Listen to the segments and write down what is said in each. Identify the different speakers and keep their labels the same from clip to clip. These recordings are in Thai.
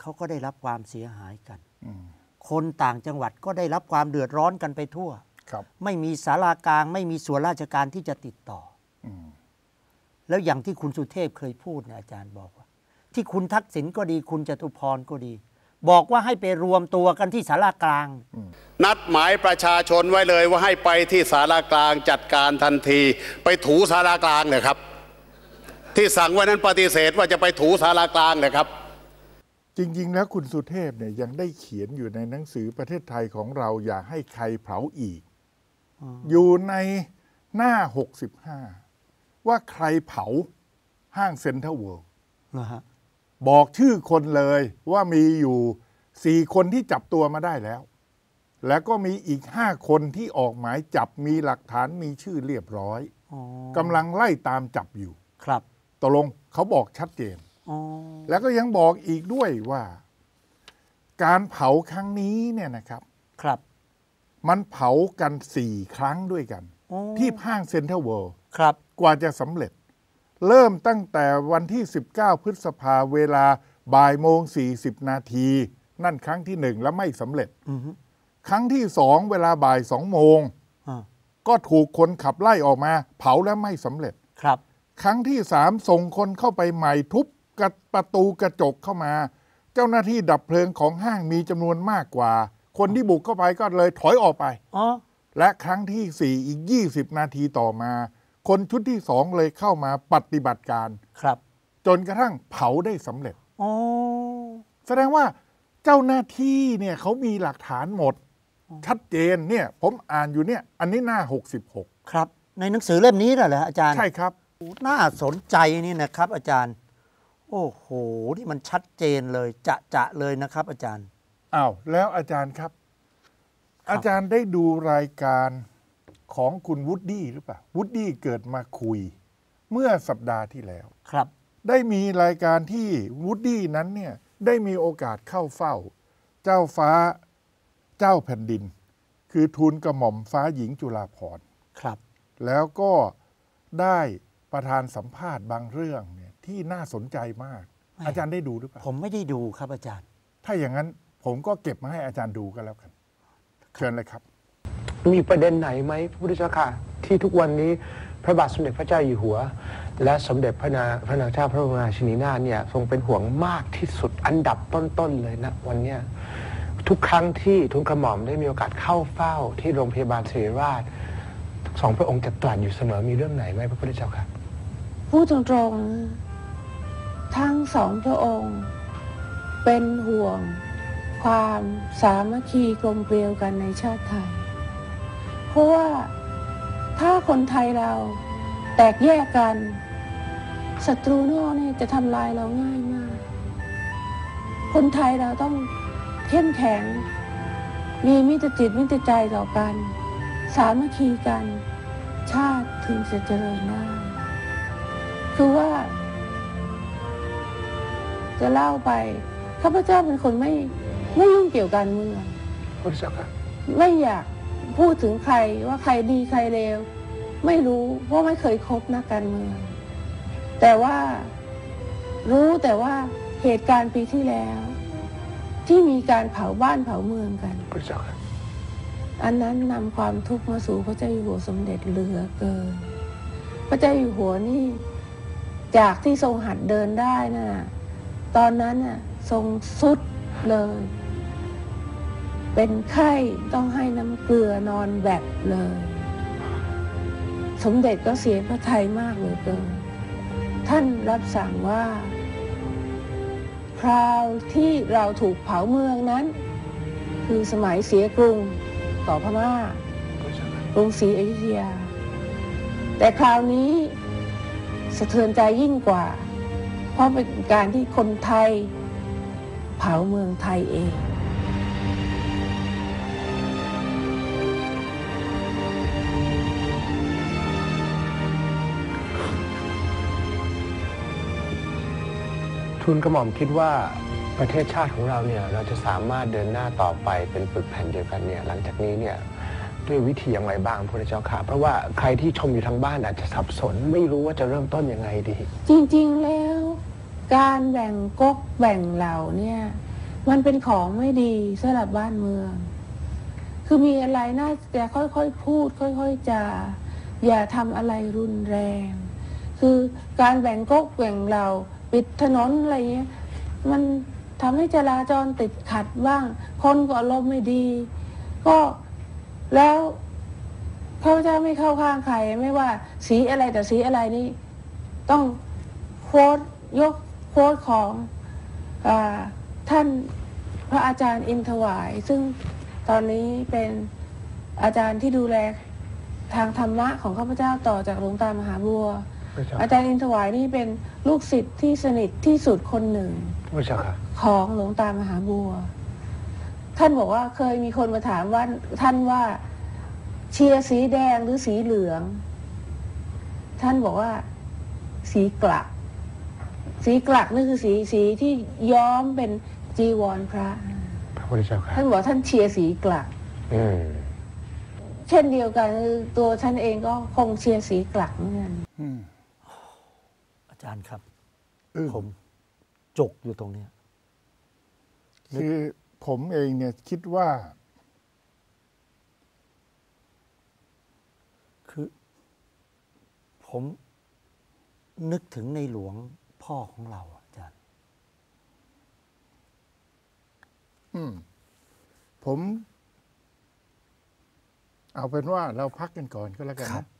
Speaker 1: เขาก็ได้รับความเสียหายกัน
Speaker 2: อืม
Speaker 1: คนต่างจังหวัดก็ได้รับความเดือดร้อนกันไปทั่ว
Speaker 2: ครับ
Speaker 1: ไม่มีศาลากลางไม่มีส่วนราชการที่จะติดต่อ
Speaker 2: อืม
Speaker 1: แล้วอย่างที่คุณสุเทพเคยพูดเนี่ยอาจารย์บอกว่า ที่คุณทักษิณก็ดีคุณจตุพรก็ดี บอกว่าให้ไปรวมตัวกันที่ศาลากลาง
Speaker 3: นัดหมายประชาชนไว้เลยว่าให้ไปที่สารากลางจัดการทันที ไปถูสารากลางเลยครับ ที่สั่งไว้นั้นปฏิเสธว่าจะไปถูสารากลางเลยครับ
Speaker 2: จริง ๆ แล้วคุณสุเทพเนี่ยยังได้เขียนอยู่ในหนังสือประเทศไทยของเราอย่าให้ใครเผาอีก อยู่ในหน้า 65 ว่าใครเผาห้างเซ็นทรัลเวิลด์
Speaker 1: นะฮะ
Speaker 2: บอกชื่อคนเลยว่ามีอยู่สี่คนที่จับตัวมาได้แล้ว แล้วก็มีอีกห้าคนที่ออกหมายจับมีหลักฐานมีชื่อเรียบร้อย
Speaker 1: อ๋อกำ
Speaker 2: ลังไล่ตามจับอยู่
Speaker 1: ครับ
Speaker 2: ตกลงเขาบอกชัดเจน
Speaker 1: อ๋อ
Speaker 2: แล้วก็ยังบอกอีกด้วยว่า การเผาครั้งนี้เนี่ยนะครับ
Speaker 1: ครับ
Speaker 2: มันเผากันสี่ครั้งด้วยกัน
Speaker 1: อ๋อ
Speaker 2: ที่ห้างเซ็นทรัลเวิลด์
Speaker 1: ครับ
Speaker 2: กว่าจะสำเร็จ เริ่มตั้งแต่วันที่ 19 พฤษภาเวลาบ่ายโมง 40 นาที นั่นครั้งที่หนึ่งแล้วไม่สำเร็จ
Speaker 1: อือฮึ
Speaker 2: ครั้งที่สองเวลาบ่ายสองโมง
Speaker 1: อ่า
Speaker 2: ก็ถูกคนขับไล่ออกมา เผาแล้วไม่สำเร็จ
Speaker 1: ครับ
Speaker 2: ครั้งที่สามส่งคนเข้าไปใหม่ทุบกระ ประตูกระจกเข้ามา เจ้าหน้าที่ดับเพลิงของห้างมีจำนวนมากกว่า คนที่บุกเข้าไปก็เลยถอยออกไป
Speaker 1: อ๋อ
Speaker 2: และครั้งที่สี่อีก 20 นาทีต่อมา คนชุดที่สองเลยเข้ามาปฏิบัติการ
Speaker 1: ครับ
Speaker 2: จนกระทั่งเผาได้สำเร็จ
Speaker 1: อ๋อ
Speaker 2: แสดงว่าเจ้าหน้าที่เนี่ยเขามีหลักฐานหมด ชัดเจนเนี่ยผมอ่านอยู่เนี่ย อันนี้หน้า66
Speaker 1: ครับ ในหนังสือเล่มนี้เหรอเหรออาจารย์
Speaker 2: ใช่ครับ
Speaker 1: น่าสนใจนี่นะครับอาจารย์ โอ้โห นี่มันชัดเจนเลยจะจะเลยนะครับ อาจารย์
Speaker 2: อ้าวแล้วอาจารย์ครับ อาจารย์ได้ดูรายการของคุณวูดดี้หรือเปล่าวูดดี้เกิดมาคุย เมื่อสัปดาห์ที่แล้ว
Speaker 1: ครับ
Speaker 2: ได้มีรายการที่วูดดี้นั้นเนี่ยได้มีโอกาสเข้าเฝ้า เจ้าฟ้าเจ้าแผ่นดิน คือทูลกระหม่อมฟ้าหญิงจุฬาภรณ์
Speaker 1: ครับ
Speaker 2: แล้วก็ได้ประธานสัมภาษณ์บางเรื่องเนี่ย ที่น่าสนใจมาก
Speaker 1: ไม่
Speaker 2: อาจารย์ได้ดูหรือเปล่า
Speaker 1: ผมไม่ได้ดูครับอาจารย์
Speaker 2: ถ้าอย่างนั้นผมก็เก็บมาให้อาจารย์ดูกันแล้วกัน เชิญเลยครับ
Speaker 4: มีประเด็นไหนไหมพระพุทธเจ้าค่ะ ที่ทุกวันนี้พระบาทสมเด็จพระเจ้าอยู่หัว และสมเด็จพระนาพระนางเจ้าพระบรมราชินีนาถเนี่ยทรงเป็นห่วงมากที่สุดอันดับต้นๆเลยนะวันเนี้ยทุกครั้งที่ทุนกระหม่อมได้มีโอกาสเข้าเฝ้าที่โรงพยาบาลศิริราชสองพระองค์จะตรัสอยู่เสมอมีเรื่องไหนไหมพระพุทธเจ้าค่ะ
Speaker 5: พูดตรงๆ ทั้งสองพระองค์ เป็นห่วงความสามัคคีกลมเกลียวกันในชาติไทย เพราะว่าถ้าคนไทยเราแตกแยกกันศัตรูนอกเนี่ยจะทำลายเราง่ายมาก คนไทยเราต้องเข้มแข็ง มีมิตรจิตมิตรใจต่อกัน สามัคคีกัน ชาติถึงจะเจริญได้คือว่า จะเล่าไปข้าพเจ้าเป็นคนไม่ไม่ยุ่งเกี่ยวกับการเมือง
Speaker 4: พระพุทธเจ้าค่ะ
Speaker 5: ไม่อยากพูดถึงใครว่าใครดีใครเลวไม่รู้เพราะไม่เคยคบนักการเมือง แต่ว่ารู้แต่ว่าเหตุการณ์ปีที่แล้ว ที่มีการเผาบ้านเผาเมืองกัน
Speaker 4: พระพุทธเจ้าค่ะ
Speaker 5: อันนั้นนำความทุกข์มาสู่พระเจ้าอยู่หัวสมเด็จเหลือเกิน พระเจ้าอยู่หัวนี่จากที่ทรงหัดเดินได้นะ่ะ ตอนนั้นน่ะทรงสุดเลย เป็นไข้ต้องให้น้ำเกลือนอนแบบเลย สมเด็จก็เสียพระทัยมากเหลือเกิน ท่านรับสั่งว่า คราวที่เราถูกเผาเมืองนั้น คือสมัยเสียกรุงต่อพม่า
Speaker 4: พระพุทธเจ้า
Speaker 5: กรุงศรีอยุธยา แต่คราวนี้สะเทือนใจยิ่งกว่า เพราะเป็นการที่คนไทยเผาเมืองไทยเอง
Speaker 4: ทูลกระหม่อมคิดว่าประเทศชาติของเราเนี่ยเราจะสามารถเดินหน้าต่อไปเป็นปึกแผ่นเดียวกันเนี่ยหลังจากนี้เนี่ย ด้วยวิธีอย่างไรบ้างพระเจ้าค่ะ เพราะว่าใครที่ชมอยู่ทางบ้านอาจจะสับสน ไม่รู้ว่าจะเริ่มต้นยังไงดี
Speaker 5: จริงๆแล้ว การแบ่งก๊กแบ่งเหล่าเนี่ย มันเป็นของไม่ดีสำหรับบ้านเมือง คือมีอะไรน่าจะค่อยๆพูด ค่อยๆจาอย่าทำอะไรรุนแรง คือการแบ่งก๊กแบ่งเหล่าปิดถนนอะไรเงี้ยมันทำให้จราจรติดขัดบ้าง คนก็อารมณ์ไม่ดี ก็ แล้วข้าพเจ้าไม่เข้าข้างใคร ไม่ว่าสีอะไรแต่สีอะไรนี่ ต้องโค้ดยกโค้ดของอาท่านพระอาจารย์อินทวาย ซึ่งตอนนี้เป็นอาจารย์ที่ดูแลทางธรรมะของข้าพเจ้าต่อจากหลวงตามหาบัว
Speaker 4: พระเจ้า
Speaker 5: อาจารย์อินทวายนี่เป็นลูกศิษย์ที่สนิทที่สุดคนหนึ่ง
Speaker 4: พระเจ้าค่ะ
Speaker 5: ของหลวงตามหาบัว ท่านบอกว่าเคยมีคนมาถามว่าท่านว่าเชียร์สีแดงหรือสีเหลือง ท่านบอกว่าสีกลัก สีกลักนี่คือสีสีที่ย้อมเป็นจีวรพระ
Speaker 4: พระพุทธเจ้าค่ะ
Speaker 5: ท่านบอกท่านเชียร์สีกลัก
Speaker 4: อืม
Speaker 5: เช่นเดียวกันคือตัวท่านเองก็คงเชียร์สีกลักเหมือนกัน
Speaker 1: อาจารย์ครับ
Speaker 2: อึ้ง
Speaker 1: ผมจกอยู่ตรงเนี้ย
Speaker 2: คือ ผมเองเนี่ยคิดว่า
Speaker 1: คือ ผมนึกถึงในหลวงพ่อของเราอาจารย์
Speaker 2: อืม ผม เอาเป็นว่าเราพักกันก่อนก็แล้วกัน
Speaker 1: ครับ
Speaker 2: นะ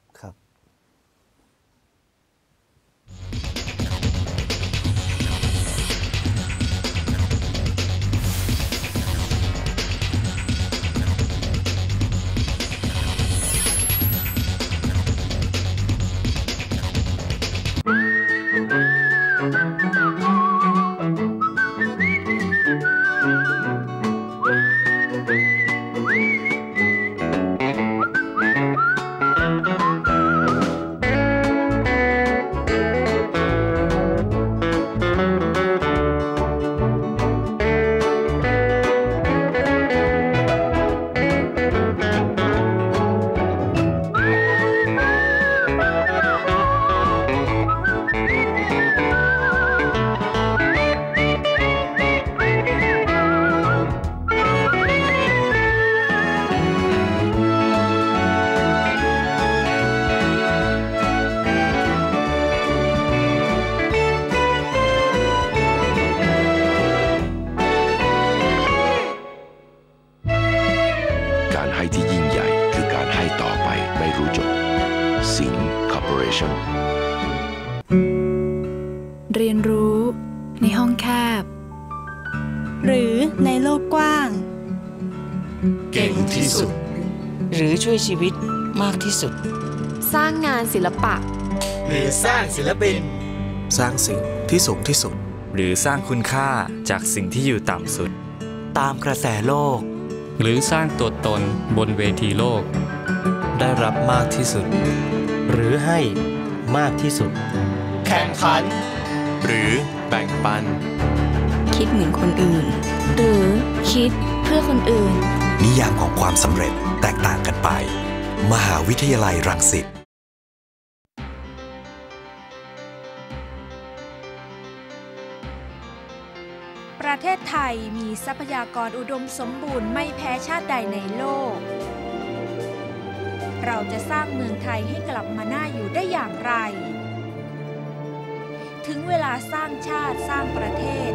Speaker 6: สิงห์คอร์ปอเรชั่น
Speaker 7: เรียนรู้ ในห้องแคบ
Speaker 8: หรือในโลกกว้าง
Speaker 9: เก่งที่สุด
Speaker 10: หรือช่วยชีวิตมากที่สุด
Speaker 7: สร้างงานศิลปะ
Speaker 9: หรือสร้างศิลปิน
Speaker 11: สร้างสิ่งที่สูงที่สุด
Speaker 12: หรือสร้างคุณค่าจากสิ่งที่อยู่ต่ำสุด
Speaker 11: ตามกระแสโลก
Speaker 13: หรือสร้างตัวตนบนเวทีโลก
Speaker 11: ได้รับมากที่สุด
Speaker 9: หรือให้มากที่สุด แข่งขัน
Speaker 12: หรือแบ่งปัน
Speaker 8: คิดเหมือนคนอื่น
Speaker 7: หรือคิดเพื่อคนอื่น
Speaker 11: นิยามของความสำเร็จแตกต่างกันไป มหาวิทยาลัยรังสิต
Speaker 14: ประเทศไทยมีทรัพยากรอุดมสมบูรณ์ไม่แพ้ชาติใดในโลก เราจะสร้างเมืองไทยให้กลับมาน่าอยู่ได้อย่างไร ถึงเวลาสร้างชาติสร้างประเทศ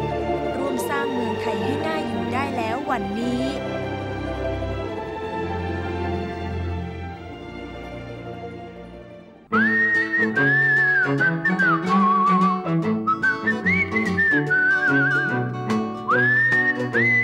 Speaker 14: ร่วมสร้างเมืองไทยให้น่าอยู่ได้แล้ววันนี้
Speaker 2: ค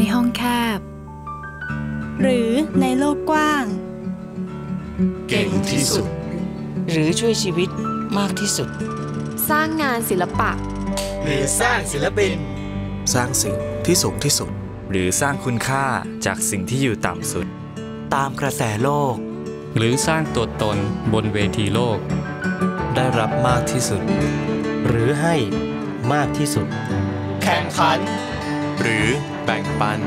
Speaker 6: ใน
Speaker 7: ห้องแคบ
Speaker 8: หรือในโลกกว้าง
Speaker 9: เก่งที่สุด
Speaker 10: หรือช่วยชีวิตมากที่สุด
Speaker 7: สร้างงานศิลปะ
Speaker 9: หรือสร้างศิลปิน
Speaker 11: สร้างสิ่งที่สูงที่สุด
Speaker 12: หรือสร้างคุณค่าจากสิ่งที่อยู่ต่ำสุด
Speaker 11: ตามกระแสโลก
Speaker 13: หรือสร้างตัวตนบนเวทีโลก
Speaker 9: ได้รับมากที่สุด หรือให้มากที่สุด แข่งขัน
Speaker 12: หรือ แบ่งปัน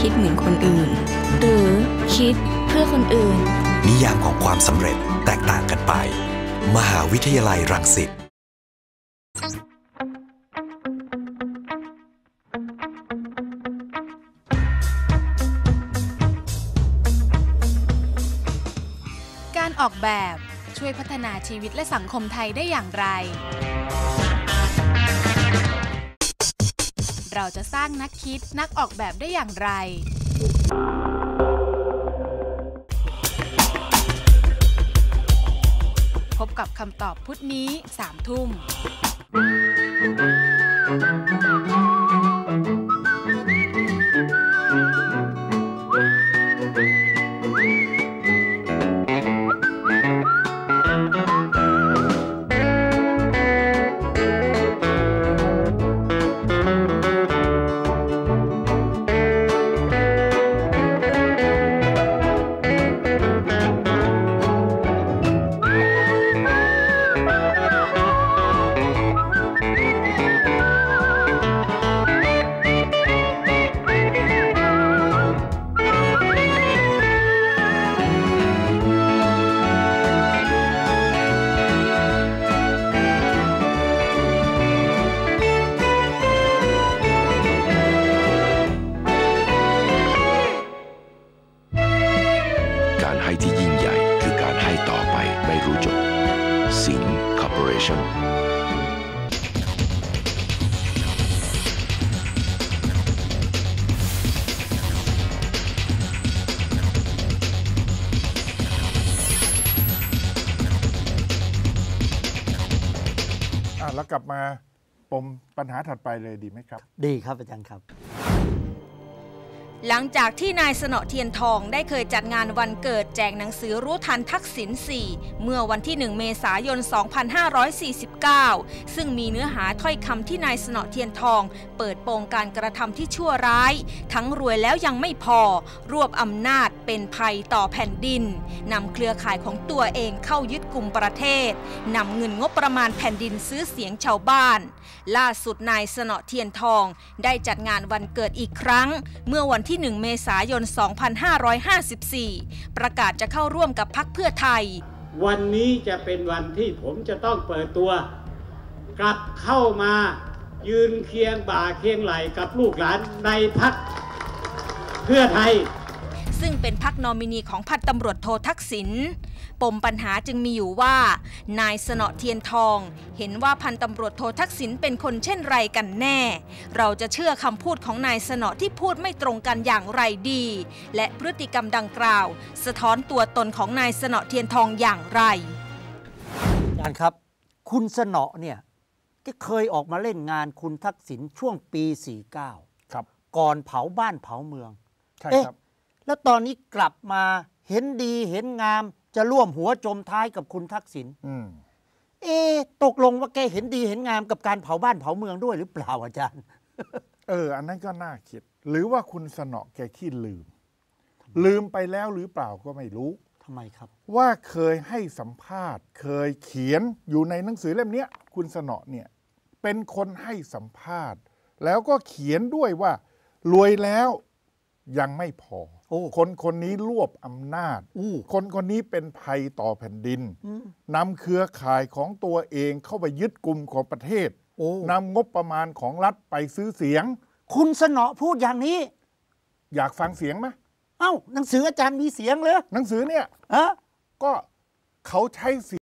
Speaker 8: คิดเหมือนคนอื่น
Speaker 7: หรือคิดเพื่อคนอื่น
Speaker 11: นิยามของความสำเร็จแตกต่างกันไป มหาวิทยาลัยรังสิต
Speaker 15: การออกแบบช่วยพัฒนาชีวิตและสังคมไทยได้อย่างไร เราจะสร้างนักคิดนักออกแบบได้อย่างไร พบกับคำตอบพุธนี้สามทุ่ม
Speaker 6: กา
Speaker 2: แล้วกลับมาปมปัญหาถัดไปเลยดีไหมครับ
Speaker 1: ดีครับอาจารย์ครับ
Speaker 14: หลังจากที่นายสนอเทียนทองได้เคยจัดงานวันเกิดแจกหนังสือรู้ทันทักษิณ 4 เมื่อวันที่ 1 เมษายน 2549 ซึ่งมีเนื้อหาถ้อยคำที่นายสนอเทียนทอง เปิดโปงการกระทำที่ชั่วร้าย ทั้งรวยแล้วยังไม่พอ รวบอำนาจเป็นภัยต่อแผ่นดินนำเครือข่ายของตัวเองเข้ายึดกลุ่มประเทศนำเงินงบประมาณแผ่นดินซื้อเสียงชาวบ้าน ล่าสุดนายสนอเทียนทอง ได้จัดงานวันเกิดอีกครั้ง เมื่อวันที่ 1 เมษายน 2554 ประกาศจะเข้าร่วมกับพักเพื่อไทย
Speaker 16: วันนี้จะเป็นวันที่ผมจะต้องเปิดตัว กลับเข้ามายืนเคียงบ่าเคียงไหลกับลูกหลานในพักเพื่อไทย
Speaker 14: ซึ่งเป็นพักนอมินีของพันตำรวจโททักษิณปมปัญหาจึงมีอยู่ว่า นายสนอเทียนทอง เห็นว่าพันตำรวจโททักษิณเป็นคนเช่นไรกันแน่ เราจะเชื่อคำพูดของนายสนอที่พูดไม่ตรงกันอย่างไรดี และพฤติกรรมดังกล่าว สะท้อนตัวตนของนายสนอเทียนทองอย่างไร
Speaker 1: อาจารย์ครับ คุณสนอเนี่ยก็เคยออกมาเล่นงานคุณทักษิณช่วงปี 49
Speaker 2: ครับ
Speaker 1: ก่อนเผาบ้านเผาเมือง
Speaker 2: ใช่
Speaker 1: เอ๊ะ
Speaker 2: ครับ
Speaker 1: แล้วตอนนี้กลับมาเห็นดีเห็นงามจะร่วมหัวจมท้ายกับคุณทักษิณ
Speaker 2: อืม
Speaker 1: เอ๊ะตกลงว่าแกเห็นดีเห็นงามกับการเผาบ้านเผาเมืองด้วยหรือเปล่าอาจารย์
Speaker 2: เออ อันนั้นก็น่าคิด หรือว่าคุณสนอแกขี้ลืม ลืมไปแล้วหรือเปล่าก็ไม่รู้
Speaker 1: ทำไมครับ
Speaker 2: ว่าเคยให้สัมภาษณ์ เคยเขียนอยู่ในหนังสือเล่มเนี้ยคุณสนอเนี่ย เป็นคนให้สัมภาษณ์ แล้วก็เขียนด้วยว่ารวยแล้ว ยังไม่พอคนคนนี้รวบอำนาจ คนคนนี้เป็นภัยต่อแผ่นดิน
Speaker 1: อืม
Speaker 2: นำเครือข่ายของตัวเองเข้าไปยึดกลุ่มของประเทศนำงบประมาณของรัฐไปซื้อเสียง
Speaker 1: คุณสนอพูดอย่างนี้
Speaker 2: อยากฟังเสียงไหม
Speaker 1: เอ้าหนังสืออาจารย์มีเสียงเลย
Speaker 2: หนังสือเนี่ย
Speaker 1: อะ
Speaker 2: ก็เขาใช้เสียง